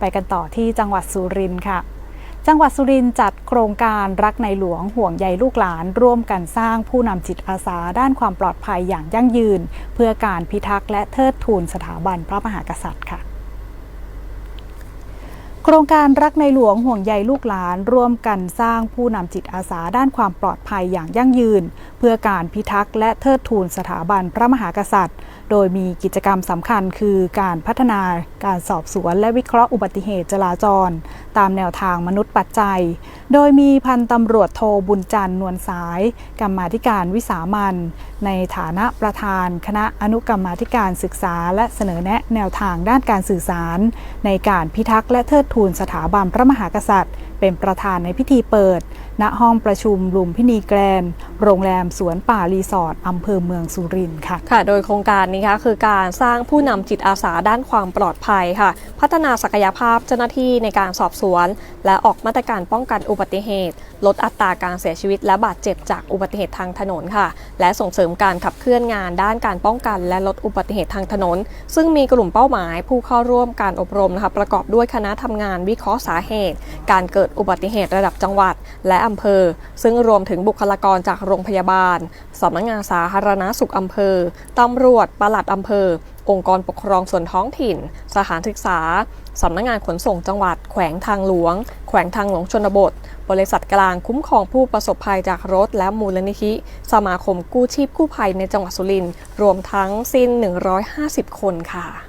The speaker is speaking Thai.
ไปกันต่อที่จังหวัดสุรินทร์ค่ะ จังหวัดสุรินทร์จัดโครงการรักในหลวงห่วงใยลูกหลาน ร่วมกันสร้างผู้นำจิตอาสาด้านความปลอดภัยอย่างยั่งยืน เพื่อการพิทักษ์และเทิดทูนสถาบันพระมหากษัตริย์ค่ะ ครงการรักในหลวงห่วงใยลูกหลาน ร่วมกันสร้างผู้นำจิตอาสาด้านความปลอดภัยอย่างยั่งยืน เพื่อการพิทักษ์และเทิดทูนสถาบันพระมหากษัตริย์ โดยมีกิจกรรมสำคัญคือการพัฒนาการสอบสวนและวิเคราะห์อุบัติเหตุจราจร ตามแนวทางมนุษย์ปัจจัย โดยมีพันตำรวจโทบุญจันทร์นวลสาย กรรมาธิการวิสามันในฐานะประธาน คณะอนุกรรมาธิการศึกษา และเสนอแนะแนวทางด้านการสื่อสาร ในการพิทักษ์และเทิดทูนสถาบันพระมหากษัตริย์ เป็นประธานในพิธีเปิด ณห้องประชุมลุมพินีแกรน โรงแรมสวนป่ารีสอร์ทอำเภอเมืองสุรินทร์ค่ะ ค่ะ โดยโครงการนี้ค่ะคือการสร้างผู้นำจิตอาสาด้านความปลอดภัยค่ะ พัฒนาศักยภาพเจ้าหน้าที่ในการสอบสวน และออกมาตรการป้องกันอุบัติเหตุ ลดอัตราการเสียชีวิต และบาดเจ็บจากอุบัติเหตุทางถนนค่ะ และส่งเสริมการขับเคลื่อนงานด้านการป้องกันและลดอุบัติเหตุทางถนน ซึ่งมีกลุ่มเป้าหมายผู้เข้าร่วมการอบรมนะคะประกอบด้วยคณะทำงานวิเคราะห์สาเหตุ การเกิดดอุบัติเหตุระดับจังหวัด และอำเภอ ซึ่งรวมถึงบุคลากรจากโรงพยาบาลสำนักงานสาธารณสุขอำเภอตำรวจปลัดอำเภอ องค์กรปกครองส่วนท้องถิ่น สถานศึกษาสำนักงานขนส่งจังหวัด แขวงทางหลวง แขวงทางหลวงชนบท บริษัทกลางคุ้มครองผู้ประสบภัยจากรถและมูลนิธิ สมาคมกู้ชีพกู้ภัยในจังหวัดสุรินทร์รวมทั้งสิ้น 150 คนค่ะ